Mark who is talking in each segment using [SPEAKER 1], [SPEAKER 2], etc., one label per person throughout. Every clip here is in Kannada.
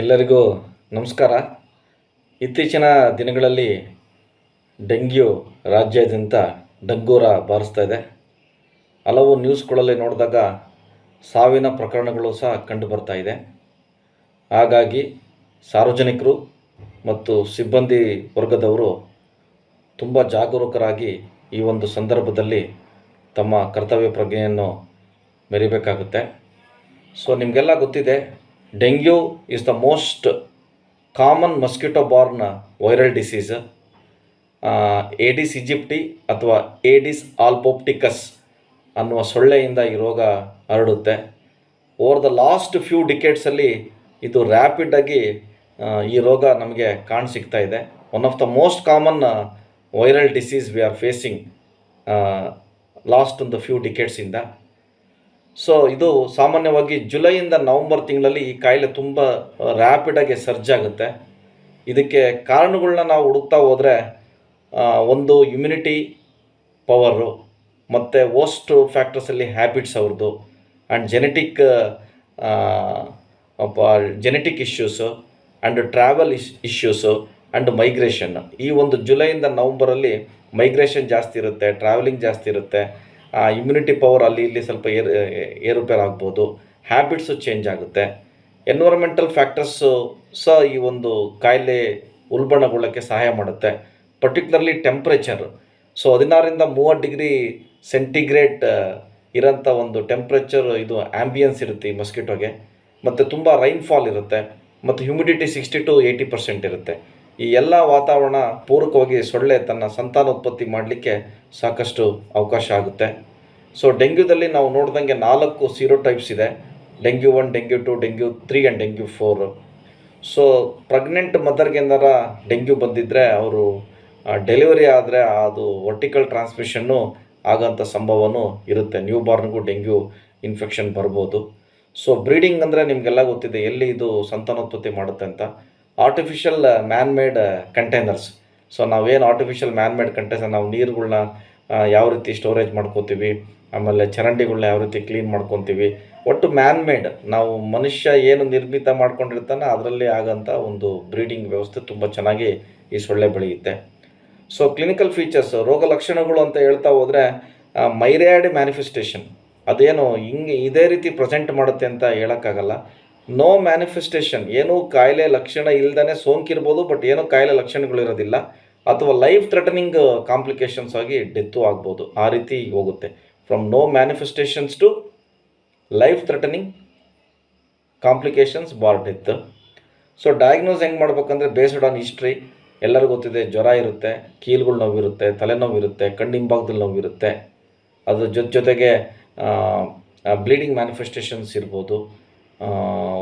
[SPEAKER 1] ಎಲ್ಲರಿಗೂ ನಮಸ್ಕಾರ. ಇತ್ತೀಚಿನ ದಿನಗಳಲ್ಲಿ ಡೆಂಗ್ಯು ರಾಜ್ಯಾದ್ಯಂತ ಡಂಗೂರ ಬಾರಿಸ್ತಾ ಇದೆ. ಹಲವು ನ್ಯೂಸ್ಗಳಲ್ಲಿ ನೋಡಿದಾಗ ಸಾವಿನ ಪ್ರಕರಣಗಳು ಸಹ ಕಂಡು ಬರ್ತಾ ಇದೆ. ಹಾಗಾಗಿ ಸಾರ್ವಜನಿಕರು ಮತ್ತು ಸಿಬ್ಬಂದಿ ವರ್ಗದವರು ತುಂಬ ಜಾಗರೂಕರಾಗಿ ಈ ಒಂದು ಸಂದರ್ಭದಲ್ಲಿ ತಮ್ಮ ಕರ್ತವ್ಯ ಪ್ರಜ್ಞೆಯನ್ನು ಮೆರಿಬೇಕಾಗುತ್ತೆ. ಸೊ ನಿಮಗೆಲ್ಲ ಗೊತ್ತಿದೆ dengue is the most common mosquito borne viral disease Aedes aegypti ಅಥವಾ ಏಡಿಸ್ ಆಲ್ಪೋಪ್ಟಿಕಸ್ ಅನ್ನುವ ಸೊಳ್ಳೆಯಿಂದ ಈ ರೋಗ ಹರಡುತ್ತೆ. ಓವರ್ ದ ಲಾಸ್ಟ್ ಫ್ಯೂ ಡಿಕೇಟ್ಸಲ್ಲಿ ಇದು ರ್ಯಾಪಿಡಾಗಿ ಈ ರೋಗ ನಮಗೆ ಕಾಣ ಸಿಗ್ತಾ ಇದೆ one of the most common viral disease we are facing last ಒಂದು ಫ್ಯೂ ಡಿಕೇಟ್ಸಿಂದ ಸೊ ಇದು ಸಾಮಾನ್ಯವಾಗಿ ಜುಲೈಯಿಂದ ನವಂಬರ್ ತಿಂಗಳಲ್ಲಿ ಈ ಕಾಯಿಲೆ ತುಂಬ ರ್ಯಾಪಿಡಾಗಿ ಸರ್ಜ್ ಆಗುತ್ತೆ. ಇದಕ್ಕೆ ಕಾರಣಗಳನ್ನ ನಾವು ಹುಡುಕ್ತಾ ಹೋದರೆ ಒಂದು ಇಮ್ಯುನಿಟಿ ಪವರು ಮತ್ತು ವೋಸ್ಟ್ ಫ್ಯಾಕ್ಟರ್ಸಲ್ಲಿ ಹ್ಯಾಬಿಟ್ಸ್ ಅವ್ರದ್ದು and genetic genetic issues and travel ish issues and migration ಈ ಒಂದು ಜುಲೈಯಿಂದ ನವಂಬರಲ್ಲಿ ಮೈಗ್ರೇಷನ್ ಜಾಸ್ತಿ ಇರುತ್ತೆ ಟ್ರಾವೆಲಿಂಗ್ ಜಾಸ್ತಿ ಇರುತ್ತೆ. ಇಮ್ಯುನಿಟಿ ಪವರ್ ಅಲ್ಲಿ ಇಲ್ಲಿ ಸ್ವಲ್ಪ ಏರು, ಏರುಪೇರು ಆಗ್ಬೋದು. ಹ್ಯಾಬಿಟ್ಸು ಚೇಂಜ್ ಆಗುತ್ತೆ. ಎನ್ವೈರಮೆಂಟಲ್ ಫ್ಯಾಕ್ಟರ್ಸು ಸಹ ಈ ಒಂದು ಕಾಯಿಲೆ ಉಲ್ಬಣಗೊಳ್ಳೋಕ್ಕೆ ಸಹಾಯ ಮಾಡುತ್ತೆ. ಪರ್ಟಿಕ್ಯುಲರ್ಲಿ ಟೆಂಪ್ರೇಚರ್ ಸೊ ಹದಿನಾರರಿಂದ ಮೂವತ್ತು ಡಿಗ್ರಿ ಸೆಂಟಿಗ್ರೇಟ್ ಇರೋಂಥ ಒಂದು ಟೆಂಪ್ರೇಚರ್ ಇದು ಆ್ಯಂಬಿಯನ್ಸ್ ಇರುತ್ತೆ ಈ ಮಸ್ಕಿಟೋಗೆ ಮತ್ತು ತುಂಬ ರೈನ್ಫಾಲ್ ಇರುತ್ತೆ. ಮತ್ತು humidity sixty to eighty percent ಇರುತ್ತೆ. ಈ ಎಲ್ಲ ವಾತಾವರಣ ಪೂರಕವಾಗಿ ಸೊಳ್ಳೆ ತನ್ನ ಸಂತಾನೋತ್ಪತ್ತಿ ಮಾಡಲಿಕ್ಕೆ ಸಾಕಷ್ಟು ಅವಕಾಶ ಆಗುತ್ತೆ. ಸೊ ಡೆಂಗ್ಯೂದಲ್ಲಿ ನಾವು ನೋಡ್ದಂಗೆ ನಾಲ್ಕು ಸೀರೋ ಟೈಪ್ಸ್ ಇದೆ. Dengue one dengue two dengue three and dengue four so pregnant ಮದರ್ಗೆ ಏನಾರ ಡೆಂಗ್ಯೂ ಬಂದಿದ್ದರೆ ಅವರು ಡೆಲಿವರಿ ಆದರೆ ಅದು ವರ್ಟಿಕಲ್ ಟ್ರಾನ್ಸ್ಮಿಷನ್ನು ಆಗೋಂಥ ಸಂಭವನೂ ಇರುತ್ತೆ. ನ್ಯೂ ಬಾರ್ನ್ಗೂ ಡೆಂಗ್ಯೂ ಇನ್ಫೆಕ್ಷನ್ ಬರ್ಬೋದು. ಸೊ ಬ್ರೀಡಿಂಗ್ ಅಂದರೆ ನಿಮಗೆಲ್ಲ ಗೊತ್ತಿದೆ, ಎಲ್ಲಿ ಇದು ಸಂತಾನೋತ್ಪತ್ತಿ ಮಾಡುತ್ತೆ ಅಂತ. Artificial man made containers so ನಾವೇನು ಆರ್ಟಿಫಿಷಿಯಲ್ ಮ್ಯಾನ್ ಮೇಡ್ ಕಂಟೈನರ್ ನಾವು ನೀರುಗಳ್ನ ಯಾವ ರೀತಿ ಸ್ಟೋರೇಜ್ ಮಾಡ್ಕೋತೀವಿ, ಆಮೇಲೆ ಚರಂಡಿಗಳನ್ನ ಯಾವ ರೀತಿ ಕ್ಲೀನ್ ಮಾಡ್ಕೊತೀವಿ. ಒಟ್ಟು ಮ್ಯಾನ್ ಮೇಡ್ ನಾವು ಮನುಷ್ಯ ಏನು ನಿರ್ಮಿತ ಮಾಡ್ಕೊಂಡಿರ್ತಾನೆ ಅದರಲ್ಲಿ ಆಗೋಂಥ ಒಂದು ಬ್ರೀಡಿಂಗ್ ವ್ಯವಸ್ಥೆ ತುಂಬ ಚೆನ್ನಾಗಿ ಈ ಸೊಳ್ಳೆ ಬೆಳೆಯುತ್ತೆ. ಸೊ ಕ್ಲಿನಿಕಲ್ ಫೀಚರ್ಸ್ ರೋಗ ಲಕ್ಷಣಗಳು ಅಂತ ಹೇಳ್ತಾ ಹೋದರೆ ಮೈರ್ಯಾಡ್ ಮ್ಯಾನಿಫೆಸ್ಟೇಷನ್ ಅದೇನು ಹಿಂಗೆ ಇದೇ ರೀತಿ ಪ್ರೆಸೆಂಟ್ ಮಾಡುತ್ತೆ ಅಂತ ಹೇಳೋಕ್ಕಾಗಲ್ಲ. ನೋ ಮ್ಯಾನಿಫೆಸ್ಟೇಷನ್ ಏನೂ ಕಾಯಿಲೆ ಲಕ್ಷಣ ಇಲ್ದೇ ಸೋಂಕಿರ್ಬೋದು ಬಟ್ ಏನೂ ಕಾಯಿಲೆ ಲಕ್ಷಣಗಳಿರೋದಿಲ್ಲ ಅಥವಾ ಲೈಫ್ ಥ್ರೆಟನಿಂಗ್ ಕಾಂಪ್ಲಿಕೇಶನ್ಸ್ ಆಗಿ ಡೆತ್ತು ಆಗ್ಬೋದು. ಆ ರೀತಿ ಹೋಗುತ್ತೆ. From no manifestations to life threatening complications bar death so diagnose ಹೆಂಗೆ ಮಾಡ್ಬೇಕಂದ್ರೆ ಬೇಸ್ಡ್ ಆನ್ ಹಿಸ್ಟ್ರಿ ಎಲ್ಲರಿಗೂ ಗೊತ್ತಿದೆ, ಜ್ವರ ಇರುತ್ತೆ, ಕೀಲುಗಳು ನೋವಿರುತ್ತೆ ತಲೆನೋವು ಇರುತ್ತೆ ಕಣ್ಣಿಂಬಾಗದಲ್ಲಿ ನೋವಿರುತ್ತೆ. ಅದ್ರ ಜೊತೆ ಜೊತೆಗೆ ಬ್ಲೀಡಿಂಗ್ ಮ್ಯಾನಿಫೆಸ್ಟೇಷನ್ಸ್ ಇರ್ಬೋದು.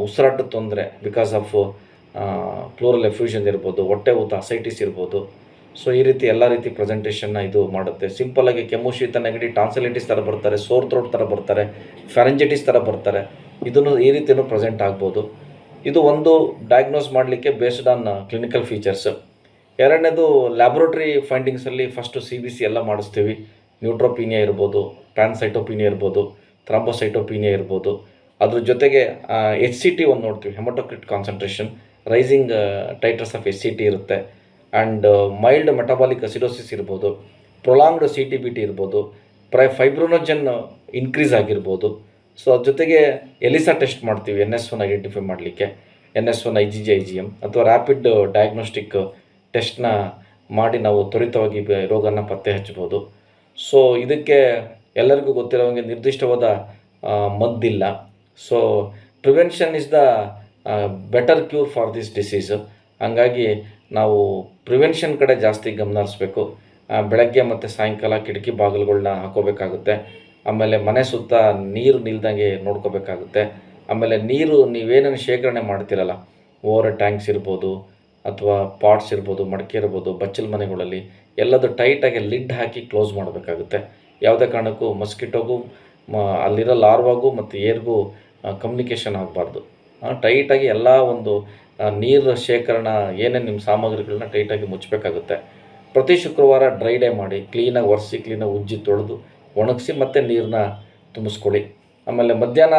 [SPEAKER 1] ಉಸಿರಾಟದ ತೊಂದರೆ ಬಿಕಾಸ್ ಆಫ್ ಫ್ಲೋರಲ್ ಎಫ್ಯೂಷನ್ ಇರ್ಬೋದು, ಹೊಟ್ಟೆ ಊತ ಅಸೈಟಿಸ್ ಇರ್ಬೋದು. ಸೊ ಈ ರೀತಿ ಎಲ್ಲ ರೀತಿ ಪ್ರೆಸೆಂಟೇಷನ್ನ ಇದು ಮಾಡುತ್ತೆ. ಸಿಂಪಲ್ಲಾಗಿ ಕೆಮ್ಮು ಶೀತ ನೆಗಡಿ ಟಾನ್ಸಲೈಟಿಸ್ ಥರ ಬರ್ತಾರೆ ಸೋರ್ ಥ್ರೋಟ್ ಥರ ಬರ್ತಾರೆ ಫ್ಯಾರಂಜೈಟಿಸ್ ಥರ ಬರ್ತಾರೆ. ಇದನ್ನು ಈ ರೀತಿಯೂ ಪ್ರೆಸೆಂಟ್ ಆಗ್ಬೋದು. ಇದು ಒಂದು ಡಯಾಗ್ನೋಸ್ ಮಾಡಲಿಕ್ಕೆ ಬೇಸ್ಡ್ ಆನ್ ಕ್ಲಿನಿಕಲ್ ಫೀಚರ್ಸ್ ಎರಡನೇದು ಲ್ಯಾಬ್ರೋಟ್ರಿ ಫೈಂಡಿಂಗ್ಸಲ್ಲಿ ಫಸ್ಟು ಸಿ ಬಿ ಸಿ ಎಲ್ಲ ಮಾಡಿಸ್ತೀವಿ. ನ್ಯೂಟ್ರೋಪೀನಿಯಾ ಇರ್ಬೋದು ಪ್ಯಾನ್ಸೈಟೋಪೀನಿಯಾ ಇರ್ಬೋದು ಥ್ರಾಂಬೋಸೈಟೋಪೀನಿಯಾ ಇರ್ಬೋದು. ಅದ್ರ ಜೊತೆಗೆ ಎಚ್ ಸಿ ಟಿ ಒಂದು ನೋಡ್ತೀವಿ haematocrit concentration rising titres of H C T ಇರುತ್ತೆ. ಆ್ಯಂಡ್ ಮೈಲ್ಡ್ ಮೆಟಬಾಲಿಕ್ ಅಸಿಡೋಸಿಸ್ ಇರ್ಬೋದು prolonged C T B T ಇರ್ಬೋದು ಪ್ರೈ ಫೈಬ್ರೋನೋಜನ್ ಇನ್ಕ್ರೀಸ್ ಆಗಿರ್ಬೋದು. ಸೊ ಅದ್ರ ಜೊತೆಗೆ ಎಲಿಸಾ ಟೆಸ್ಟ್ ಮಾಡ್ತೀವಿ ಎನ್ ಎಸ್ ಒನ್ ಐಡೆಂಟಿಫೈ ಮಾಡಲಿಕ್ಕೆ. N S one I G G I G M ಅಥವಾ ರ್ಯಾಪಿಡ್ ಡಯಾಗ್ನೋಸ್ಟಿಕ್ ಟೆಸ್ಟ್ನ ಮಾಡಿ ನಾವು ತ್ವರಿತವಾಗಿ ರೋಗನ ಪತ್ತೆ ಹಚ್ಬೋದು ಸೊ ಇದಕ್ಕೆ ಎಲ್ಲರಿಗೂ ಗೊತ್ತಿರೋಂಗೆ ನಿರ್ದಿಷ್ಟವಾದ ಆ, ಮದ್ದಿಲ್ಲ. So prevention is the better cure for this disease ಹಂಗಾಗಿ ನಾವು ಪ್ರಿವೆನ್ಷನ್ ಕಡೆ ಜಾಸ್ತಿ ಗಮನ ಹರಿಸ್ಬೇಕು ಬೆಳಗ್ಗೆ ಮತ್ತು ಸಾಯಂಕಾಲ ಕಿಟಕಿ ಬಾಗಿಲುಗಳನ್ನ ಹಾಕೋಬೇಕಾಗುತ್ತೆ. ಆಮೇಲೆ ಮನೆ ಸುತ್ತ ನೀರು ನಿಲ್ದಂಗೆ ನೋಡ್ಕೋಬೇಕಾಗುತ್ತೆ. ಆಮೇಲೆ ನೀರು ನೀವೇನೇನು ಶೇಖರಣೆ ಮಾಡ್ತಿರಲ್ಲ ಓವರ್ ಟ್ಯಾಂಕ್ಸ್ ಇರ್ಬೋದು, ಅಥವಾ ಪಾಟ್ಸ್ ಇರ್ಬೋದು, ಮಡಕೆ ಇರ್ಬೋದು, ಬಚ್ಚಲ ಮನೆಗಳಲ್ಲಿ ಎಲ್ಲದೂ ಟೈಟಾಗಿ ಲಿಡ್ ಹಾಕಿ ಕ್ಲೋಸ್ ಮಾಡಬೇಕಾಗುತ್ತೆ. ಯಾವುದೇ ಕಾರಣಕ್ಕೂ ಮಸ್ಕಿಟೋಗೂ ಅಲ್ಲಿರೋ ಲಾರ್ವಾಗೂ ಮತ್ತು ಏರ್ಗೂ ಕಮ್ಯುನಿಕೇಷನ್ ಆಗಬಾರ್ದು. ಟೈಟಾಗಿ ಎಲ್ಲ ಒಂದು ನೀರು ಶೇಖರಣ ಏನೇನು ನಿಮ್ಮ ಸಾಮಗ್ರಿಗಳನ್ನ ಟೈಟಾಗಿ ಮುಚ್ಚಬೇಕಾಗುತ್ತೆ ಪ್ರತಿ ಶುಕ್ರವಾರ ಡ್ರೈ ಡೇ ಮಾಡಿ ಕ್ಲೀನಾಗಿ ಒರೆಸಿ ಕ್ಲೀನಾಗಿ ಉಜ್ಜಿ ತೊಳೆದು ಒಣಗಿಸಿ ಮತ್ತೆ ನೀರನ್ನ ತುಂಬಿಸ್ಕೊಳ್ಳಿ. ಆಮೇಲೆ ಮಧ್ಯಾಹ್ನ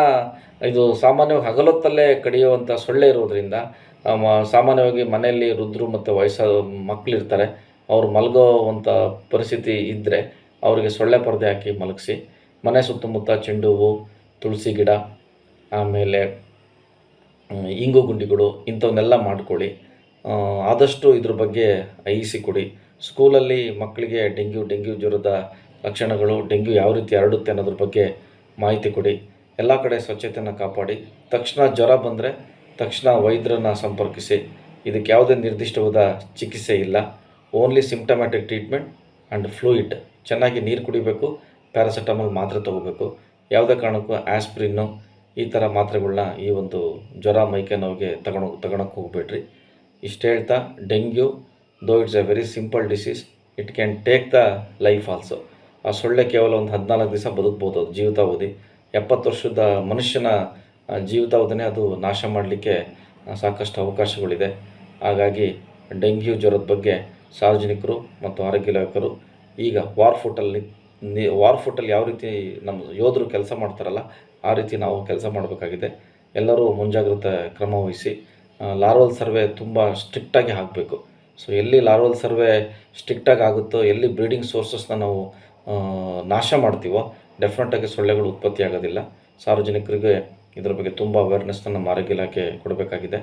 [SPEAKER 1] ಇದು ಸಾಮಾನ್ಯವಾಗಿ ಹಗಲೊತ್ತಲ್ಲೇ ಕಡಿಯುವಂಥ ಸೊಳ್ಳೆ ಇರೋದ್ರಿಂದ ಸಾಮಾನ್ಯವಾಗಿ ಮನೆಯಲ್ಲಿ ವೃದ್ಧರು ಮತ್ತು ವಯಸ್ಸಾದ ಮಕ್ಕಳಿರ್ತಾರೆ ಅವ್ರು ಮಲಗೋವಂಥ ಪರಿಸ್ಥಿತಿ ಇದ್ದರೆ ಅವರಿಗೆ ಸೊಳ್ಳೆ ಪರದೆ ಹಾಕಿ ಮಲಗಿಸಿ, ಮನೆ ಸುತ್ತಮುತ್ತ ಚೆಂಡು ಹೂವು, ತುಳಸಿ ಗಿಡ ಆಮೇಲೆ ಇಂಗು ಗುಂಡಿಗಳು ಇಂಥವನ್ನೆಲ್ಲ ಮಾಡಿಕೊಳ್ಳಿ. ಆದಷ್ಟು ಇದ್ರ ಬಗ್ಗೆ ಐಸಿ ಕೊಡಿ. ಸ್ಕೂಲಲ್ಲಿ ಮಕ್ಕಳಿಗೆ ಡೆಂಗ್ಯೂ ಡೆಂಗ್ಯೂ ಜ್ವರದ ಲಕ್ಷಣಗಳು, ಡೆಂಗ್ಯೂ ಯಾವ ರೀತಿ ಹರಡುತ್ತೆ ಅನ್ನೋದ್ರ ಬಗ್ಗೆ ಮಾಹಿತಿ ಕೊಡಿ. ಎಲ್ಲ ಕಡೆ ಸ್ವಚ್ಛತೆಯನ್ನು ಕಾಪಾಡಿ. ತಕ್ಷಣ ಜ್ವರ ಬಂದರೆ ತಕ್ಷಣ ವೈದ್ಯರನ್ನು ಸಂಪರ್ಕಿಸಿ. ಇದಕ್ಕೆ ಯಾವುದೇ ನಿರ್ದಿಷ್ಟವಾದ ಚಿಕಿತ್ಸೆ ಇಲ್ಲ. Only symptomatic treatment and fluid ಚೆನ್ನಾಗಿ ನೀರು ಕುಡಿಬೇಕು ಪ್ಯಾರಾಸಿಟಮಲ್ ಮಾತ್ರೆ ತೊಗೋಬೇಕು. ಯಾವುದೇ ಕಾರಣಕ್ಕೂ ಆಸ್ಪ್ರಿನ್ನು ಈ ಥರ ಮಾತ್ರೆಗಳನ್ನ ಈ ಒಂದು ಜ್ವರ, ಮೈಕೆ ನೋವಿಗೆ ತಗೊಂಡು ತಗೊಳಕ್ಕೆ ಹೋಗ್ಬೇಡ್ರಿ. ಇಷ್ಟು ಹೇಳ್ತಾ, dengue though it's a very simple disease it can take the life also ಆ ಸೊಳ್ಳೆ ಕೇವಲ ಒಂದು ಹದಿನಾಲ್ಕು ದಿವಸ ಬದುಕ್ಬೋದು, ಅದು ಜೀವಿತಾವಧಿ. ಎಪ್ಪತ್ತು ವರ್ಷದ ಮನುಷ್ಯನ ಜೀವಿತಾವಧಿನೇ ಅದು ನಾಶ ಮಾಡಲಿಕ್ಕೆ ಸಾಕಷ್ಟು ಅವಕಾಶಗಳಿದೆ. ಹಾಗಾಗಿ ಡೆಂಗ್ಯೂ ಜ್ವರದ ಬಗ್ಗೆ ಸಾರ್ವಜನಿಕರು ಮತ್ತು ಆರೋಗ್ಯ ಇಲಾಖರು ಈಗ ವಾರ್ ಫುಟಲ್ಲಿ ವಾರ್ ಫುಟಲ್ಲಿ ಯಾವ ರೀತಿ ನಮ್ಮ ಯೋಧರು ಕೆಲಸ ಮಾಡ್ತಾರಲ್ಲ ಆ ರೀತಿ ನಾವು ಕೆಲಸ ಮಾಡಬೇಕಾಗಿದೆ. ಎಲ್ಲರೂ ಮುಂಜಾಗ್ರತೆ ಕ್ರಮ ವಹಿಸಿ ಲಾರ್ವಲ್ ಸರ್ವೆ ತುಂಬ ಸ್ಟ್ರಿಕ್ಟಾಗಿ ಹಾಕಬೇಕು. ಸೊ ಎಲ್ಲಿ ಲಾರ್ವಲ್ ಸರ್ವೆ ಸ್ಟ್ರಿಕ್ಟಾಗಿ ಆಗುತ್ತೋ, ಎಲ್ಲಿ ಬ್ರೀಡಿಂಗ್ ಸೋರ್ಸಸ್ನ ನಾವು ನಾಶ ಮಾಡ್ತೀವೋ ಡೆಫಿನೆಟಾಗಿ ಸೊಳ್ಳೆಗಳು ಉತ್ಪತ್ತಿ ಆಗೋದಿಲ್ಲ. ಸಾರ್ವಜನಿಕರಿಗೆ ಇದರ ಬಗ್ಗೆ ತುಂಬ ಅವೇರ್ನೆಸ್ನ ನಮ್ಮ ಆರೋಗ್ಯ ಇಲಾಖೆ ಕೊಡಬೇಕಾಗಿದೆ.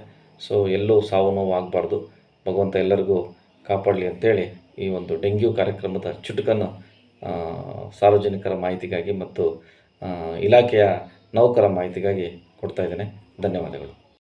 [SPEAKER 1] ಸೊ ಎಲ್ಲೂ ಸಾವು ನೋವು ಆಗಬಾರ್ದು. ಭಗವಂತ ಎಲ್ಲರಿಗೂ ಕಾಪಾಡಲಿ ಅಂತೇಳಿ ಈ ಒಂದು ಡೆಂಗ್ಯೂ ಕಾರ್ಯಕ್ರಮದ ಚುಟುಕನ್ನು ಸಾರ್ವಜನಿಕರ ಮಾಹಿತಿಗಾಗಿ ಮತ್ತು ಇಲಾಖೆಯ ನೌಕರ ಮಾಹಿತಿಗಾಗಿ ಕೊಡ್ತಾ ಇದ್ದೇನೆ. ಧನ್ಯವಾದಗಳು.